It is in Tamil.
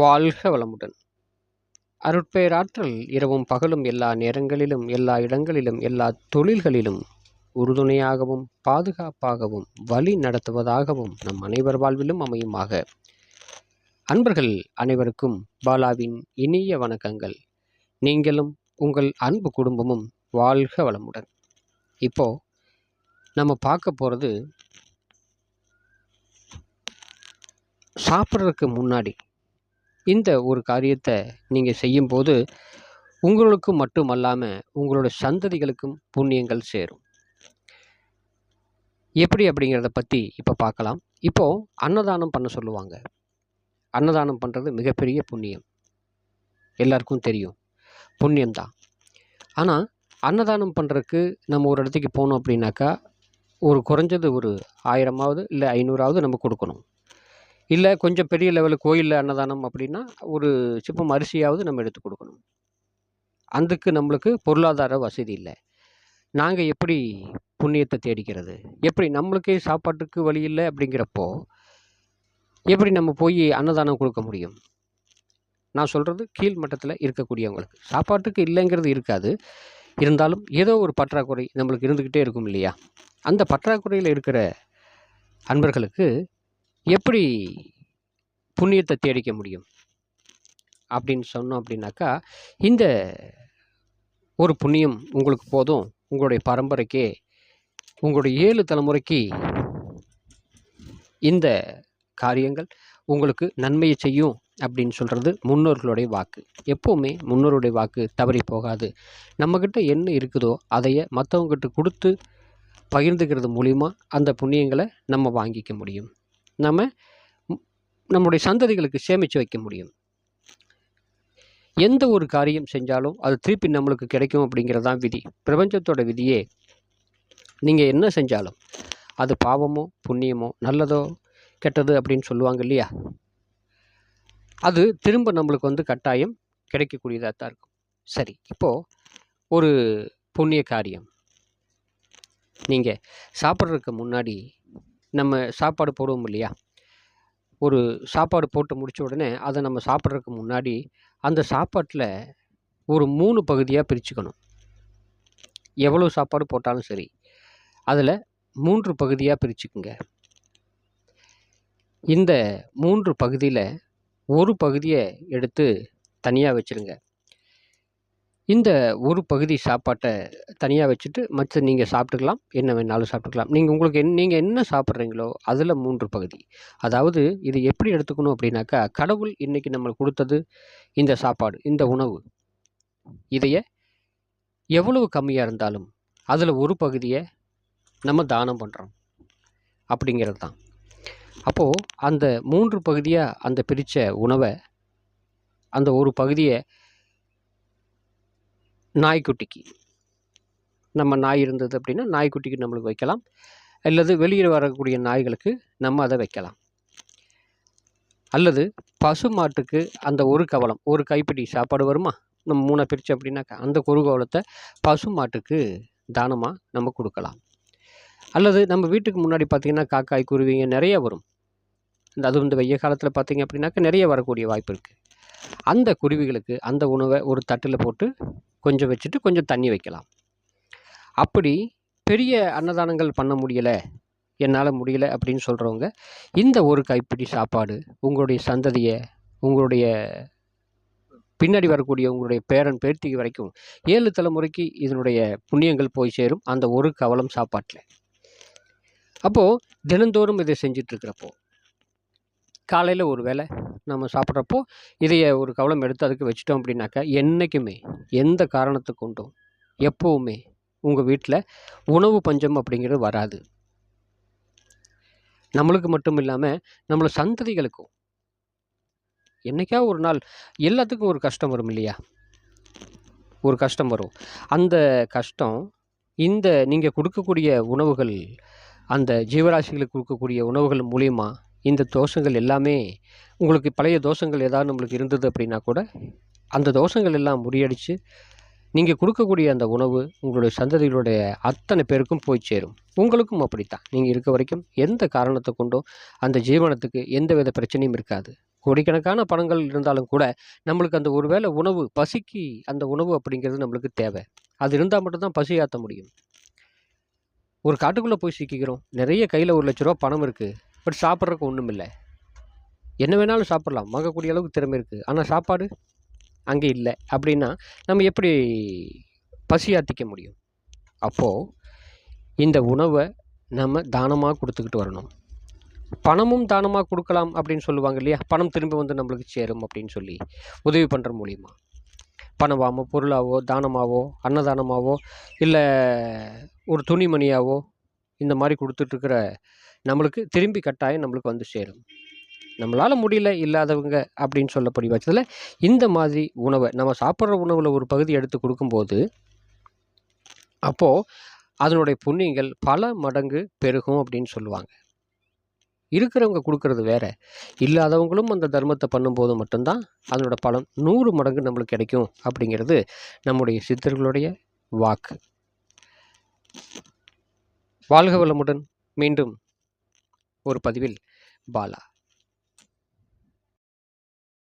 வாழ்க வளமுடன். அருட்பெயராற்றல் இரவும் பகலும் எல்லா நேரங்களிலும் எல்லா இடங்களிலும் எல்லா தொழில்களிலும் உறுதுணையாகவும் பாதுகாப்பாகவும் வழி நடத்துவதாகவும் நம் அனைவர் வாழ்விலும் அமையுமாக. அன்பர்கள் அனைவருக்கும் பாலாவின் இனிய வணக்கங்கள். நீங்களும் உங்கள் அன்பு குடும்பமும் வாழ்க வளமுடன். இப்போ நம்ம பார்க்க போகிறது சாப்பிட்றதுக்கு முன்னாடி இந்த ஒரு காரியத்தை நீங்கள் செய்யும்போது உங்களுக்கு மட்டும் அல்லாமல் உங்களோட சந்ததிகளுக்கும் புண்ணியங்கள் சேரும். எப்படி அப்படிங்கிறத பற்றி இப்போ பார்க்கலாம். இப்போது அன்னதானம் பண்ண சொல்லுவாங்க. அன்னதானம் பண்ணுறது மிகப்பெரிய புண்ணியம். எல்லாருக்கும் தெரியும். புண்ணியம்தான். ஆனால் அன்னதானம் பண்ணுறதுக்கு நம்ம ஒரு இடத்துக்கு போனோம் அப்படின்னாக்கா ஒரு குறைஞ்சது ஒரு ஆயிரமாவது இல்லை ஐநூறாவது நம்ம கொடுக்கணும். இல்லை கொஞ்சம் பெரிய லெவலு கோயிலில் அன்னதானம் அப்படின்னா ஒரு சிப்பம் அரிசியாவது நம்ம எடுத்து கொடுக்கணும். அதுக்கு நம்மளுக்கு பொருளாதார வசதி இல்லை. நாங்கள் எப்படி புண்ணியத்தை தேடிக்கிறது? எப்படி நம்மளுக்கே சாப்பாட்டுக்கு வழி இல்லை அப்படிங்கிறப்போ எப்படி நம்ம போய் அன்னதானம் கொடுக்க முடியும்? நான் சொல்கிறது கீழ் மட்டத்தில் இருக்கக்கூடியவங்களுக்கு. சாப்பாட்டுக்கு இல்லைங்கிறது இருக்காது. இருந்தாலும் ஏதோ ஒரு பற்றாக்குறை நம்மளுக்கு இருந்துக்கிட்டே இருக்கும் இல்லையா? அந்த பற்றாக்குறையில் இருக்கிற அன்பர்களுக்கு எப்படி புண்ணியத்தை தேடிக்க முடியும்? அப்படின்னு சொன்னோம் அப்படின்னாக்கா இந்த ஒரு புண்ணியம் உங்களுக்கு போதும். உங்களுடைய பரம்பரைக்கே உங்களுடைய ஏழு தலைமுறைக்கு இந்த காரியங்கள் உங்களுக்கு நன்மையை செய்யும் அப்படின்னு சொல்கிறது முன்னோர்களுடைய வாக்கு. எப்போவுமே முன்னோருடைய வாக்கு தவறி போகாது. நம்மக்கிட்ட என்ன இருக்குதோ அதைய மற்றவங்ககிட்ட கொடுத்து பகிர்ந்துக்கிறது மூலிமா அந்த புண்ணியங்களை நம்ம வாங்கிக்க முடியும். நம்ம நம்முடைய சந்ததிகளுக்கு சேமித்து வைக்க முடியும். எந்த ஒரு காரியம் செஞ்சாலும் அது திருப்பி நம்மளுக்கு கிடைக்கும் அப்படிங்கிறது தான் விதி. பிரபஞ்சத்தோட விதியே நீங்கள் என்ன செஞ்சாலும் அது பாவமோ புண்ணியமோ நல்லதோ கெட்டது அப்படின்னு சொல்லுவாங்க இல்லையா? அது திரும்ப நம்மளுக்கு வந்து கட்டாயம் கிடைக்கக்கூடியதாக தான் இருக்கும். சரி இப்போது ஒரு புண்ணிய காரியம். நீங்கள் சாப்பிட்றதுக்கு முன்னாடி நம்ம சாப்பாடு போடுவோம் இல்லையா? ஒரு சாப்பாடு போட்டு முடிச்ச உடனே அதை நம்ம சாப்பிட்றதுக்கு முன்னாடி அந்த சாப்பாட்டில் ஒரு மூணு பகுதியாக பிரிச்சுக்கணும். எவ்வளோ சாப்பாடு போட்டாலும் சரி. அதில் மூன்று பகுதியாக பிரிச்சுக்குங்க. இந்த மூன்று பகுதியில் ஒரு பகுதியை எடுத்து தனியாக வச்சுருங்க. இந்த ஒரு பகுதி சாப்பாட்டை தனியாக வச்சுட்டு மற்ற நீங்கள் சாப்பிட்டுக்கலாம். என்ன வேணாலும் சாப்பிட்டுக்கலாம். நீங்கள் உங்களுக்கு என் நீங்கள் என்ன சாப்பிட்றீங்களோ அதில் மூன்று பகுதி. அதாவது இது எப்படி எடுத்துக்கணும் அப்படின்னாக்கா கடவுள் இன்றைக்கி நம்மளுக்கு கொடுத்தது இந்த சாப்பாடு இந்த உணவு. இதைய எவ்வளவு கம்மியாக இருந்தாலும் அதில் ஒரு பகுதியை நம்ம தானம் பண்ணுறோம் அப்படிங்கிறது தான். அப்போது அந்த மூன்று பகுதியாக அந்த பிரித்த உணவை அந்த ஒரு பகுதியை நாய்க்குட்டிக்கு. நம்ம நாய் இருந்தது அப்படின்னா நாய்க்குட்டிக்கு நம்மளுக்கு வைக்கலாம். அல்லது வெளியில் வரக்கூடிய நாய்களுக்கு நம்ம அதை வைக்கலாம். அல்லது பசு மாட்டுக்கு அந்த ஒரு கவலம் ஒரு கைப்பிடி சாப்பாடு வருமா? நம்ம மூணை பிரித்து அப்படின்னாக்கா அந்த ஒரு கவலத்தை பசு மாட்டுக்கு தானமாக நம்ம கொடுக்கலாம். அல்லது நம்ம வீட்டுக்கு முன்னாடி பார்த்திங்கன்னா காக்காய் குருவிங்க நிறைய வரும். இந்த அதுவும் இந்த வெய்ய காலத்தில் பார்த்திங்க அப்படின்னாக்கா நிறைய வரக்கூடிய வாய்ப்பு இருக்குது அந்த குருவிகளுக்கு அந்த உணவை ஒரு தட்டில் போட்டு கொஞ்சம் வச்சுட்டு கொஞ்சம் தண்ணி வைக்கலாம். அப்படி பெரிய அன்னதானங்கள் பண்ண முடியலை என்னால் முடியலை அப்படின்னு சொல்கிறவங்க இந்த ஒரு கைப்பிடி சாப்பாடு உங்களுடைய சந்ததியை உங்களுடைய பின்னாடி வரக்கூடிய உங்களுடைய பேரன் பேர்த்தி வரைக்கும் ஏழு தலைமுறைக்கு இதனுடைய புண்ணியங்கள் போய் சேரும் அந்த ஒரு கவலம் சாப்பாட்டில். அப்போது தினந்தோறும் இதை செஞ்சிட்ருக்கிறப்போ காலையில் ஒரு வேளை நம்ம சாப்பிட்றப்போ இதைய ஒரு கவலம் எடுத்து அதுக்கு வச்சிட்டோம் அப்படின்னாக்கா என்றைக்குமே எந்த காரணத்தை கொண்டும் எப்போவுமே உங்கள் வீட்டில் உணவு பஞ்சம் அப்படிங்கிறது வராது. நம்மளுக்கு மட்டும் இல்லாமல் நம்மள சந்ததிகளுக்கும். என்றைக்கா ஒரு நாள் எல்லாத்துக்கும் ஒரு கஷ்டம் வரும் இல்லையா? ஒரு கஷ்டம் வரும். அந்த கஷ்டம் இந்த நீங்கள் கொடுக்கக்கூடிய உணவுகள் அந்த ஜீவராசிகளுக்கு கொடுக்கக்கூடிய உணவுகள் மூலியமாக இந்த தோஷங்கள் எல்லாமே உங்களுக்கு பழைய தோஷங்கள் ஏதாவது நம்மளுக்கு இருந்தது அப்படின்னா கூட அந்த தோஷங்கள் எல்லாம் முறியடித்து நீங்கள் கொடுக்கக்கூடிய அந்த உணவு உங்களுடைய சந்ததிகளுடைய அத்தனை பேருக்கும் போய் சேரும். உங்களுக்கும் அப்படித்தான். நீங்கள் இருக்க வரைக்கும் எந்த காரணத்தை கொண்டும் அந்த ஜீவனத்துக்கு எந்த வித பிரச்சனையும் இருக்காது. கோடிக்கணக்கான பணங்கள் இருந்தாலும் கூட நம்மளுக்கு அந்த ஒரு வேளை உணவு பசிக்கு அந்த உணவு அப்படிங்கிறது நம்மளுக்கு தேவை. அது இருந்தால் மட்டும்தான் பசி ஆற்ற முடியும். ஒரு காட்டுக்குள்ளே போய் சிக்கிக்கிறோம். நிறைய கையில் ஒரு லட்ச ரூபா பணம் இருக்குது பட் சாப்பிட்றதுக்கு ஒன்றும் இல்லை. என்ன வேணாலும் சாப்பிட்லாம். வாங்கக்கூடிய அளவுக்கு திறமை இருக்குது ஆனால் சாப்பாடு அங்கே இல்லை. அப்படின்னா நம்ம எப்படி பசி ஆற்றிக்க முடியும்? அப்போது இந்த உணவை நம்ம தானமாக கொடுத்துக்கிட்டு வரணும். பணமும் தானமாக கொடுக்கலாம் அப்படின்னு சொல்லுவாங்க இல்லையா? பணம் திரும்ப வந்து நம்மளுக்கு சேரும் அப்படின்னு சொல்லி உதவி பண்ணுற மூலிமா பணமாவோ பொருளாவோ தானமாவோ அன்னதானமாவோ இல்லை ஒரு துணிமணியாவோ இந்த மாதிரி கொடுத்துட்ருக்கிற நம்மளுக்கு திரும்பி கட்டாயம் நம்மளுக்கு வந்து சேரும். நம்மளால் முடியல இல்லாதவங்க அப்படின்னு சொல்லப்படி பட்சத்தில் இந்த மாதிரி உணவை நம்ம சாப்பிட்ற உணவில் ஒரு பகுதி எடுத்து கொடுக்கும்போது அப்போது அதனுடைய புண்ணியங்கள் பல மடங்கு பெருகும் அப்படின்னு சொல்லுவாங்க. இருக்கிறவங்க கொடுக்கறது வேற. இல்லாதவங்களும் அந்த தர்மத்தை பண்ணும்போது மட்டும்தான் அதனோட பலன் நூறு மடங்கு நம்மளுக்கு கிடைக்கும் அப்படிங்கிறது நம்முடைய சித்தர்களுடைய வாக்கு. வாழ்க வளமுடன். மீண்டும் ஒரு பதிவில் பாலா.